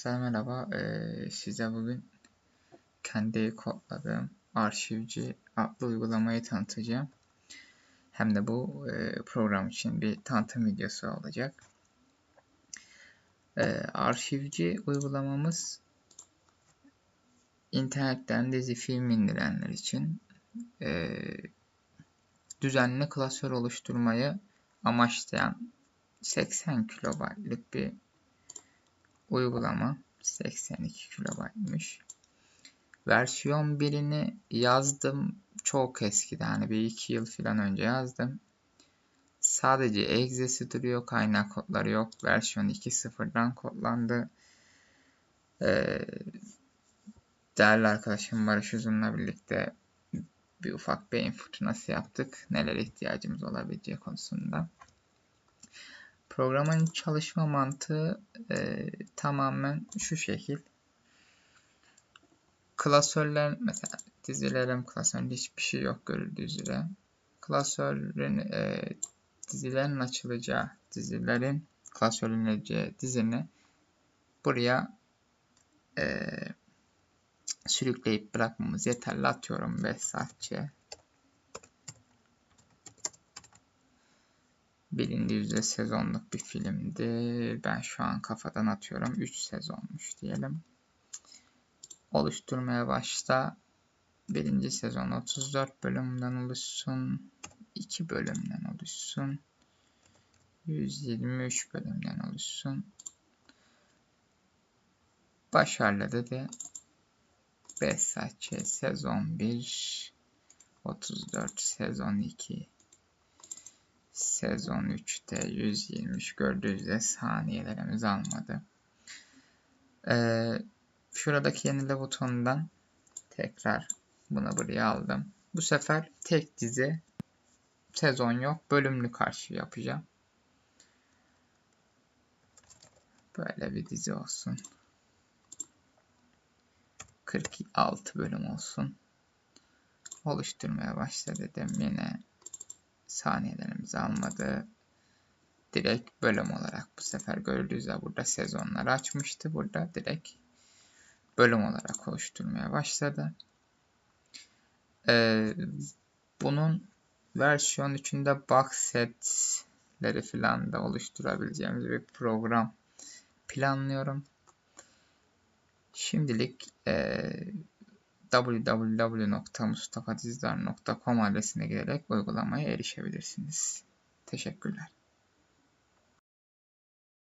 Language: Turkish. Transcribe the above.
Arkadaşlar merhaba. Ee, size bugün kendi kodladığım arşivci adlı uygulamayı tanıtacağım. Hem de bu e, program için bir tanıtım videosu olacak. E, arşivci uygulamamız internetten dizi film indirenler için e, düzenli klasör oluşturmayı amaçlayan 80 kilobaytlık bir uygulama 82 kilobaytmış. Versiyon 1'ini yazdım çok eskide hani bir iki yıl falan önce yazdım. Sadece egzesi duruyor kaynak kodları yok. Versiyon 2.0'dan kodlandı. Ee, değerli arkadaşım Barış Uzun'la birlikte bir ufak beyin fırtınası yaptık. Neler ihtiyacımız olabileceği konusunda. Programın çalışma mantığı e, tamamen şu şekil. Klasörler mesela dizilerin klasöründe hiçbir şey yok görüldüğü üzere. Klasörün e, dizilerin açılacağı dizilerin klasörleneceği dizini buraya e, sürükleyip bırakmamız yeterli. Atıyorum 5 saatçe bilindiği üzere sezonluk bir filmdi. Ben şu an kafadan atıyorum. 3 sezonmuş diyelim. Oluşturmaya başta. Birinci sezon 34 bölümden oluşsun. 2 bölümden oluşsun. 123 bölümden oluşsun. Başarılı dedi. 5 saatçe sezon 1 34 sezon 2 sezon 3'te 123 gördüğünüzde saniyelerimiz almadı. Ee, şuradaki yenile butonundan tekrar bunu buraya aldım. Bu sefer tek dizi sezon yok. Bölümlü karşı yapacağım. Böyle bir dizi olsun. 46 bölüm olsun. Oluşturmaya başla dedim. Yine saniyelerimizi almadı. Direkt bölüm olarak bu sefer gördüğünüz gibi burada sezonları açmıştı. Burada direkt bölüm olarak oluşturmaya başladı. Ee, bunun versiyon 3'ünde box setleri falan da oluşturabileceğimiz bir program planlıyorum. Şimdilik e, www.mustafadizdar.com adresine girerek uygulamaya erişebilirsiniz. Teşekkürler.